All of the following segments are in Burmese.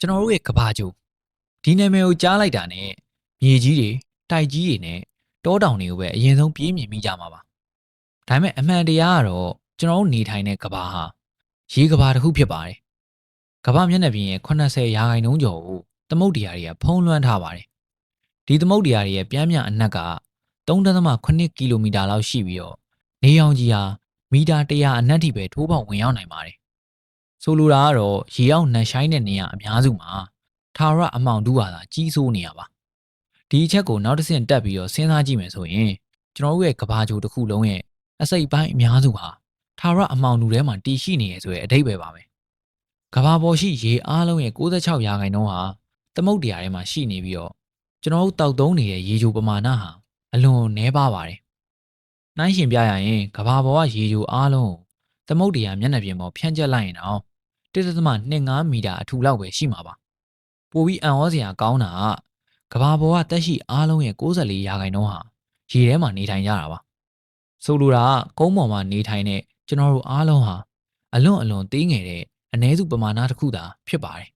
ကျွန်တော်တို့ရဲ့ကဘာကျိုးဒီနာမည်ကိုကြားလိုက်တာနဲ့မြေကြီးတွေတိုက်ကြီးတွေနဲ့တောတောင်တွေကိုပဲအရင်ဆုံးပြေးမြင်မိကြမှာပါဒါပေမဲ့အမှန်တရားကတော့ကျွန်တော်တို့နေထိုင်တဲ့ကဘာဟာရေကဘာတစ်ခုဖြစ်ပါတယ်ကဘာမျက်နှာပြင်ရဲ့80ရာခိုင်နှုန်းကျော်ကိုသမုတ်တရားတွေကဖုံးလွှမ်းထားပါတယ်ဒီသမုတ်တရားတွေရဲ့ပြမ်းမြအနက်က3.8ကီလိုမီတာလောက်ရှိပြီးတော့နေအောင်ကြီးဟာမီတာ100အနက်ထိပဲထိုးပေါက်ဝင်ရောက်နိုင်ပါတယ် ဆိုလိုတာကတော့ရေအောင်နှက်ဆိုင်တဲ့နေရာအများစုမှာထာဝရအမောင်တူဟာသာကြီးစိုးနေရပါဒီအချက်ကိုနောက်တစ်ဆင့်တက်ပြီးတော့စဉ်းစားကြည့်မယ်ဆိုရင်ကျွန်တော်တို့ရဲ့ကဘာဂျိုတစ်ခုလုံးရဲ့အစိတ်ပိုင်းအများစုဟာထာဝရအမောင်တူထဲမှာတည်ရှိနေရဆိုတဲ့အဓိပ္ပာယ်ပါပဲကဘာပေါ်ရှိရေအားလုံးရဲ့66ရာခိုင်နှုန်းဟာသမုတ်တရားထဲမှာရှိနေပြီးတော့ကျွန်တော်တို့တောက်သုံးနေတဲ့ရေချိုပမာဏဟာအလွန်နည်းပါးပါတယ်။နှိုင်းရှင်ပြရရင်ကဘာပေါ်ကရေချိုအားလုံးကိုသမုတ်တရားမျက်နှာပြင်ပေါ်ဖြန့်ကျက်လိုက်ရင်တော့ 1.25မီတာအထူလောက်ပဲရှိမှာပါ။ပိုပြီးအံ့ဩစရာကောင်းတာကကဘာပေါ်ကတက်ရှိအားလုံးရဲ့64ရာခိုင်နှုန်းဟာရေထဲမှာနေထိုင်ကြတာပါ။ဆိုလိုတာကကုန်းပေါ်မှာနေထိုင်တဲ့ကျွန်တော်တို့အားလုံးဟာအလွန်အလွန်သေးငယ်တဲ့အ ਨੇ စုပမာဏတစ်ခုသာဖြစ်ပါတယ်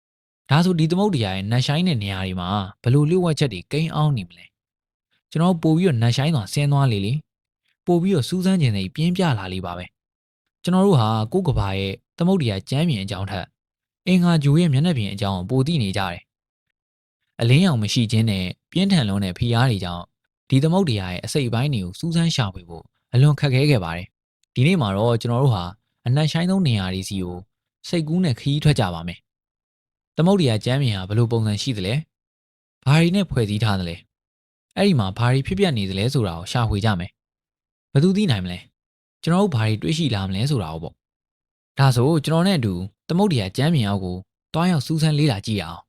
။ဒါဆိုဒီသမုတ်တရားရဲ့နတ်ဆိုင်တဲ့နေရာတွေမှာဘယ်လိုလျှို့ဝှက်ချက်တွေကိန်းအောင်နေမလဲ။ကျွန်တော်ပို့ပြီးတော့နတ်ဆိုင်သွားဆင်းသွားလေလေ။ပို့ပြီးတော့စူးစမ်းခြင်းတွေပြင်းပြလာလေပါပဲ။ကျွန်တော်တို့ဟာကိုယ့်ကဘာရဲ့ သမုတ်တရားကျမ်းမြင်အကြောင်းထက်အင်္ဂါဂျိုရဲ့မျက်နှာပြင်အကြောင်းကိုပိုသိနေကြတယ်။အလင်းရောင်မရှိခြင်းနဲ့ပြင်းထန်လွန်းတဲ့ဖိအားတွေကြောင့်ဒီသမုတ်တရားရဲ့အစိတ်အပိုင်းတွေကိုစူးစမ်းရှာဖွေဖို့အလွန်ခက်ခဲခဲ့ပါတယ်။ဒီနေ့မှာတော့ကျွန်တော်တို့ဟာအနက်ဆိုင်ဆုံးနေရာတွေစီကိုစိတ်ကူးနဲ့ခရီးထွက်ကြပါမယ်။သမုတ်တရားကျမ်းမြင်ဟာဘယ်လိုပုံစံရှိသလဲ။ဘာတွေနဲ့ဖွဲ့စည်းထားသလဲ။အဲ့ဒီမှာဘာတွေဖြစ်ပျက်နေသလဲဆိုတာကိုရှာဖွေကြမယ်။ဘယ်သူသိနိုင်မလဲ။ကျွန်တော်တို့ဘာတွေတွေးရှိလာမလဲဆိုတာကိုပေါ့။ ဒါဆိုကျွန်တော်နဲ့အတူသမုတ်တရားကျမ်းမြင်အောင်ကိုတွားရောက်စူးစမ်းလေ့လာကြည့်ရအောင်။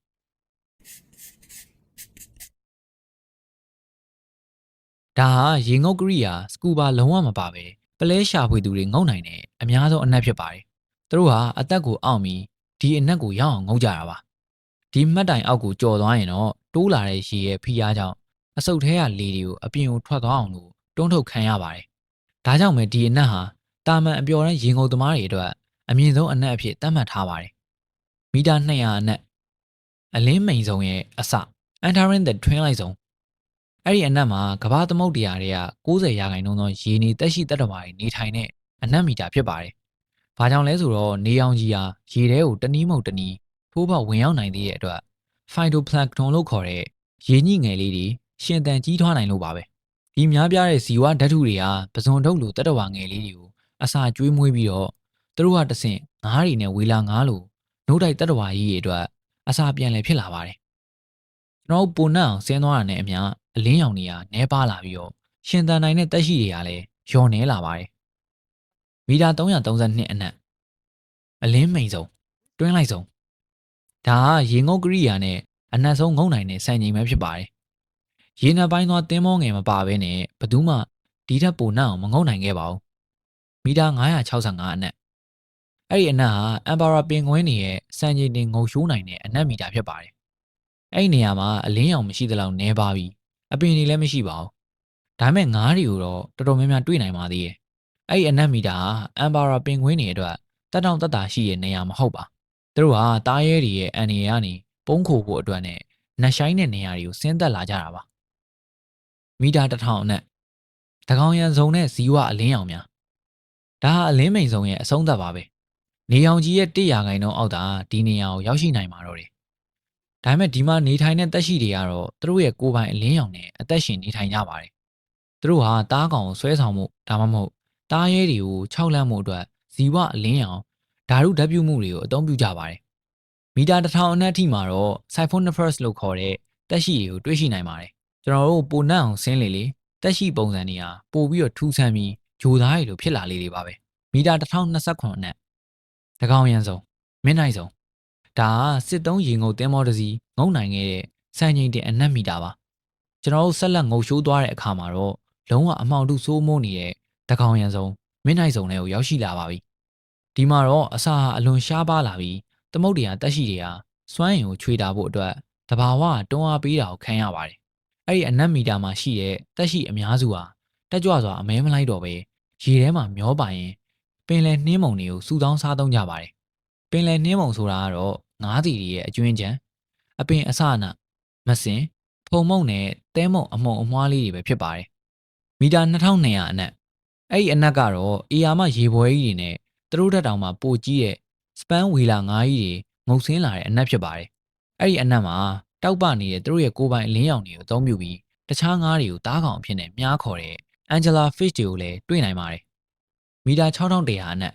ဒါဟာရေငုတ်ကရိယာစကူဘာလုံးဝမပါပဲပလဲရှာဖွေသူတွေငုံနိုင်တဲ့အများဆုံးအနက်ဖြစ်ပါတယ်။သူတို့ဟာအသက်ကိုအောင့်ပြီးဒီအနက်ကိုရောက်အောင်ငုံကြတာပါ။ဒီမှတ်တိုင်အောက်ကိုကြော်သွားရင်တော့တိုးလာတဲ့ရေရဲ့ဖိအားကြောင့်အဆုတ်ထဲကလေတွေကိုအပြင်ကိုထွက်သွားအောင်လို့တွန်းထုတ်ခံရပါတယ်။ဒါကြောင့်ပဲဒီအနက်ဟာတာမန်အပျော်တဲ့ရေငုံသမားတွေအတွက် အမြင့်ဆုံးအနက်အဖြစ်သတ်မှတ်ထားပါတယ်။မီတာ200အနက်အလင်းမိန်ဆုံးရဲ့အစ entering the twilight zone အဲ့ဒီအနက်မှာကမ္ဘာသမုတ်တရားတွေက60ရာခိုင်နှုန်းသောရေနေတက်ရှိတက်တော်တွေနေထိုင်တဲ့အနက်မီတာဖြစ်ပါတယ်။ဘာကြောင့်လဲဆိုတော့နေအောင်ကြီးဟာရေထဲကိုတနည်းမဟုတ်တနည်းထိုးပေါက်ဝင်ရောက်နိုင်သေးတဲ့အတွက် phytoplankton လို့ခေါ်တဲ့ရေညှိငယ်လေးတွေရှင်သန်ကြီးထွားနိုင်လို့ပါပဲ။ဒီများပြားတဲ့ဇီဝဓာတ်ထုတွေဟာပဇွန်ထုတ်လိုတက်တော်ငယ်လေးတွေကိုအစာကျွေးမွေးပြီးတော့ သူတို့ကတဆင့်ငားတွေနဲ့ဝေလာငားလို့နှုတ်တိုက်တက်တော်ကြီးတွေအတွက်အစာပြန်လည်ဖြစ်လာပါတယ်။ကျွန်တော်ပုံနှံ့အောင်ဆင်းသွားတာနဲ့အမျှအလင်းရောင်တွေကနဲပါလာပြီးတော့ရှင်သန်နိုင်တဲ့တက်ရှိတွေကလည်းလျော့နေလာပါတယ်။မီတာ332အနက်အလင်းမိန်ဆုံးတွင်းလိုက်ဆုံးဒါဟာရေငုတ်ကရိယာနဲ့အနက်ဆုံးငုံနိုင်တဲ့စံချိန်ပဲဖြစ်ပါတယ်။ရေနံပိုင်းသွားတင်းမောငယ်မပါဘဲနဲ့ဘယ်သူမှဒီထက်ပိုနှံ့အောင်မငုံနိုင်ခဲ့ပါဘူး။မီတာ965အနက် အဲ့ဒီအနက်ဟာအမ်ဘာရာပင်ကွင်းနေရဲ့စံချိန်တင်ငုံရှိုးနိုင်တဲ့အနက်မီတာဖြစ်ပါတယ်။အဲ့ဒီနေရာမှာအလင်းရောင်မရှိသလောက်နဲပါပြီ။အပင်တွေလည်းမရှိပါဘူး။ဒါပေမဲ့ငါးတွေကိုတော့တော်တော်များများတွေ့နိုင်ပါသေးတယ်။အဲ့ဒီအနက်မီတာဟာအမ်ဘာရာပင်ကွင်းတွေအတွက်တက်တောင့်တက်တာရှိတဲ့နေရာမဟုတ်ပါ။သူတို့ဟာတားရဲတွေရဲ့အန်နေရကနေပုံးခိုဖို့အတွက်နဲ့နှက်ဆိုင်တဲ့နေရာတွေကိုဆင်းသက်လာကြတာပါ။မီတာ1000အနက်တကောင်ရန်စုံနဲ့ဇီဝအလင်းရောင်များဒါဟာအလင်းမိန်စုံရဲ့အဆုံးသတ်ပါပဲ။ နေရောင်ကြီးရဲ့100ရာခိုင်နှုန်းအောက်သာဒီနေရာကိုရောက်ရှိနိုင်မှာတော့တယ်။ဒါပေမဲ့ဒီမှာနေထိုင်တဲ့တက်ရှိတွေကတော့သူတို့ရဲ့ကိုယ်ပိုင်အလင်းရောင်နဲ့အသက်ရှင်နေထိုင်ကြပါတယ်။သူတို့ဟာတားကောင်ကိုဆွဲဆောင်မှုဒါမှမဟုတ်တားရဲတွေကိုခြောက်လန့်မှုအတွက်ဇီဝအလင်းရောင်ဓာတုဓာတ်ပြုမှုတွေကိုအသုံးပြုကြပါတယ်။မီတာ1000အနက်အထိမှာတော့ Siphonophorus လို့ခေါ်တဲ့တက်ရှိတွေကိုတွေ့ရှိနိုင်ပါတယ်။ကျွန်တော်တို့ပိုနှံ့အောင်ဆင်းလေလေတက်ရှိပုံစံတွေဟာပိုပြီးတော့ထူးဆန်းပြီးဂျိုသားတွေလိုဖြစ်လာလေတွေပါပဲ။မီတာ1029အနက်တကော င်ရန်ဆုံးမင်းနိုင်ဆုံးဒါကစစ်တုံးရေငုံတင်းမောတစ်စီးငုံနိုင်ခဲ့တဲ့စံချိန်တင်အနက်မီတာပါကျွန်တော်တို့ဆက်လက်ငုံရှိုးသွားတဲ့အခါမှာတော့လုံးဝအမှောင်တုစိုးမိုးနေတဲ့တကောင်ရန်ဆုံးမင်းနိုင်ဆုံးတွေကိုရောက်ရှိလာပါပြီဒီမှာတော့အစာဟာအလွန်ရှားပါလာပြီးသမုတ်တရားတက်ရှိတွေဟာစွမ်းရင်ကိုချွေတာဖို့အတွက်တဘာဝတွန်းအားပေးတာကိုခံရပါတယ်အဲ့ဒီအနက်မီတာမှာရှိတဲ့တက်ရှိအများစုဟာတက်ကြွစွာအမဲမလိုက်တော့ပဲရေထဲမှာမျောပါရင် ပင်လယ်နှင်းမုံတွေကိုစူတောင်းစားသုံးကြပါတယ်။ပင်လယ်နှင်းမုံဆိုတာကတော့ငါးတီတွေရဲ့အကျွင်းချံအပင်အစအနမစင်ဖုံမုံနဲ့တဲမုံအမုံအမွှားလေးတွေပဲဖြစ်ပါတယ်မီတာ2200အနက်အဲ့ဒီအနက်ကတော့အေယာမရေပွဲကြီးတွေနဲ့သူတို့တက်တောင်မှပိုကြီးတဲ့စပန်းဝေလာငါးကြီးတွေငုံဆင်းလာတဲ့အနက်ဖြစ်ပါတယ်အဲ့ဒီအနက်မှာတောက်ပနေတဲ့သူတို့ရဲ့ကိုယ်ပိုင်အလင်းရောင်တွေကိုအသုံးပြုပြီးတခြားငါးတွေကိုတားကောင်အဖြစ်နဲ့မြားခေါ်တဲ့ Angela Fish တွေကိုလည်းတွေ့နိုင်ပါတယ် မီတာ6100အနက်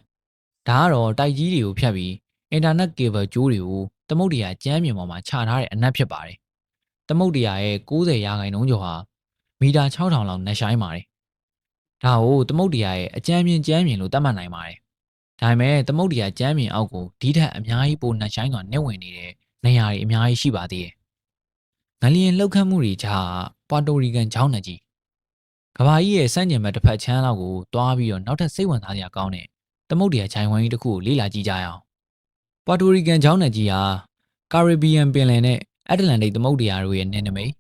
ဒါကတော့တိုက်ကြီးတွေကိုဖြတ်ပြီးအင်တာနက်ကေဘယ်ကြိုးတွေကိုသမုတ်တရားကျမ်းမြေပေါ်မှာခြာထားတဲ့အနက်ဖြစ်ပါတယ်။သမုတ်တရားရဲ့90ရာခိုင်နှုန်းကျော်ဟာမီတာ6000လောက်နှက်ဆိုင်ပါတယ်။ဒါကိုသမုတ်တရားရဲ့အကျမ်းမြင့်ကျမ်းမြင့်လို့သတ်မှတ်နိုင်ပါတယ်။ဒါပေမဲ့သမုတ်တရားကျမ်းမြင့်အောက်ကိုဒီထက်အများကြီးပိုနှက်ဆိုင်စွာနှက်ဝင်နေတဲ့နေရာတွေအများကြီးရှိပါသေးတယ်။ငလျင်လှုပ်ခတ်မှုတွေကြားပွာတိုရီကန်ချောင်းနယ်ကြီး ကဘာကြီးရဲ့စန့်ကျင်ဘက်တစ်ဖက်ချမ်းလောက်ကိုတွားပြီးတော့နောက်ထပ်စိတ်ဝင်စားစရာကောင်းတဲ့သမုတ်တရားခြိုင်ဝမ်းကြီးတစ်ခုကိုလေ့လာကြည့်ကြရအောင်။ပွာတိုရီကန်ချောင်းနယ်ကြီးဟာကာရစ်ဘီယံပင်လယ်နဲ့အတ္တလန္တိတ်သမုဒ္ဒရာတို့ရဲ့နယ်နိမိတ်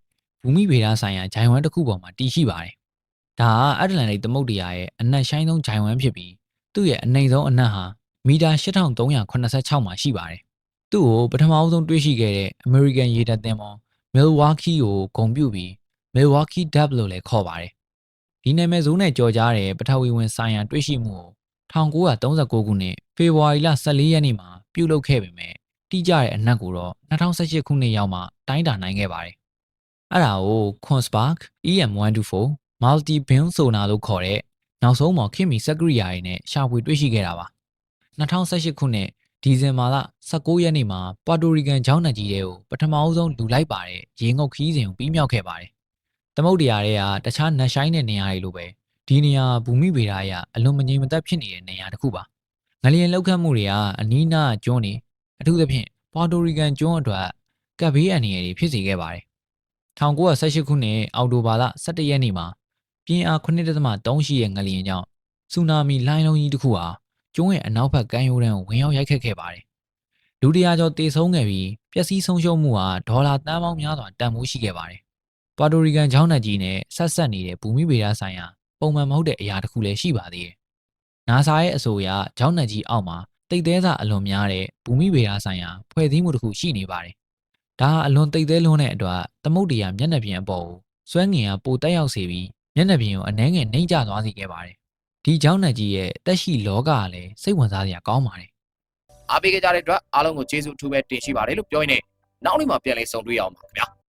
ဘူမိဗေဒဆိုင်ရာဂျိုင်ဝမ်တစ်ခုပေါ်မှာတည်ရှိပါတယ်။ဒါဟာအတ္တလန္တိတ်သမုဒ္ဒရာရဲ့အနက်ရှိုင်းဆုံးဂျိုင်ဝမ်ဖြစ်ပြီးသူ့ရဲ့အနိမ့်ဆုံးအနက်ဟာမီတာ8386မှာရှိပါတယ်။သူ့ကိုပထမအဆုံးတွေ့ရှိခဲ့တဲ့ American ရေတပ်သင်္ဘော Milwaukee ကိုဂုံပြုပြီး Milwaukee Dub လို့လည်းခေါ်ပါတယ်။ ဒီနာမည်ဆိုးနဲ့ကြော်ကြားတဲ့ပထဝီဝင်ဆိုင်ရာတွေ့ရှိမှုကို1939ခုနှစ်ဖေဖော်ဝါရီလ14ရက်နေ့မှာပြုလုပ်ခဲ့ပေမဲ့တိကျတဲ့အနက်ကိုတော့2018ခုနှစ်ရောက်မှတိုင်းတာနိုင်ခဲ့ပါတယ်။အဲ့ဒါကို Quantspark EM124 Multi Beam Sonar လို့ခေါ်တဲ့နောက်ဆုံးမှာခင်မီစက်ကရိယာတွေနဲ့ရှာဖွေတွေ့ရှိခဲ့တာပါ။2018ခုနှစ်ဒီဇင်ဘာလ19ရက်နေ့မှာပွာတိုရီကန်ဂျောင်းနက်ကြီးတွေကိုပထမအဆုံးလူလိုက်ပါတဲ့ရေငုပ်ခီးစဉ်ကိုပြီးမြောက်ခဲ့ပါတယ်။ သမုတ်တရားတွေကတခြားနက်ရှိုင်းတဲ့နေရာတွေလိုပဲဒီနေရာဘူမိဗေဒအရအလွန်မငြိမ်မသက်ဖြစ်နေတဲ့နေရာတစ်ခုပါ။ငလျင်လောက်ခတ်မှုတွေကအနီးနားကျွန်းနေအထူးသဖြင့်ပွာတိုရီကန်ကျွန်းအတွက်ကပ်ဘေးအန္တရာယ်တွေဖြစ်စေခဲ့ပါတယ်။1918ခုနှစ်အောက်တိုဘာလ17ရက်နေ့မှာပြင်းအား9.3ရှိတဲ့ငလျင်ကြောင့်ဆူနာမီလှိုင်းလုံးကြီးတစ်ခုဟာကျွန်းရဲ့အနောက်ဘက်ကမ်းရိုးတန်းကိုဝင်ရောက်ရိုက်ခတ်ခဲ့ပါတယ်။လူတရာကျော်တေဆုံးခဲ့ပြီးပျက်စီးဆုံးရှုံးမှုဟာဒေါ်လာတန်ပေါင်းများစွာတန်ဖိုးရှိခဲ့ပါတယ်။ ပွာတိုရီကန်ချောင်းနက်ကြီးနဲ့ဆက်ဆက်နေတဲ့ဘူမိဗေဒဆိုင်ရာပုံမှန်မဟုတ်တဲ့အရာတစ်ခုလည်းရှိပါသေးတယ်။ NASA ရဲ့အဆိုအရချောင်းနက်ကြီးအောက်မှာတိတ်သေးစာအလွန်များတဲ့ဘူမိဗေဒဆိုင်ရာဖွဲ့စည်းမှုတစ်ခုရှိနေပါတယ်။ဒါဟာအလွန်တိတ်သေးလွန်းတဲ့အတွက်သမုတ်တရားမျက်နှာပြင်အပေါ်ကိုစွဲငင်ကပိုတက်ရောက်စေပြီးမျက်နှာပြင်ကိုအနှဲငယ်နှိမ့်ကျသွားစေခဲ့ပါတယ်။ဒီချောင်းနက်ကြီးရဲ့တက်ရှိလောကကလည်းစိတ်ဝင်စားစရာကောင်းပါတယ်အားပေးကြတဲ့အတွက်အားလုံးကိုကျေးဇူးအထူးပဲတင်ရှိပါတယ်လို့ပြောရင်းနဲ့နောက်နေ့မှာပြန်လည်ဆုံတွေ့ရအောင်ပါခင်ဗျာ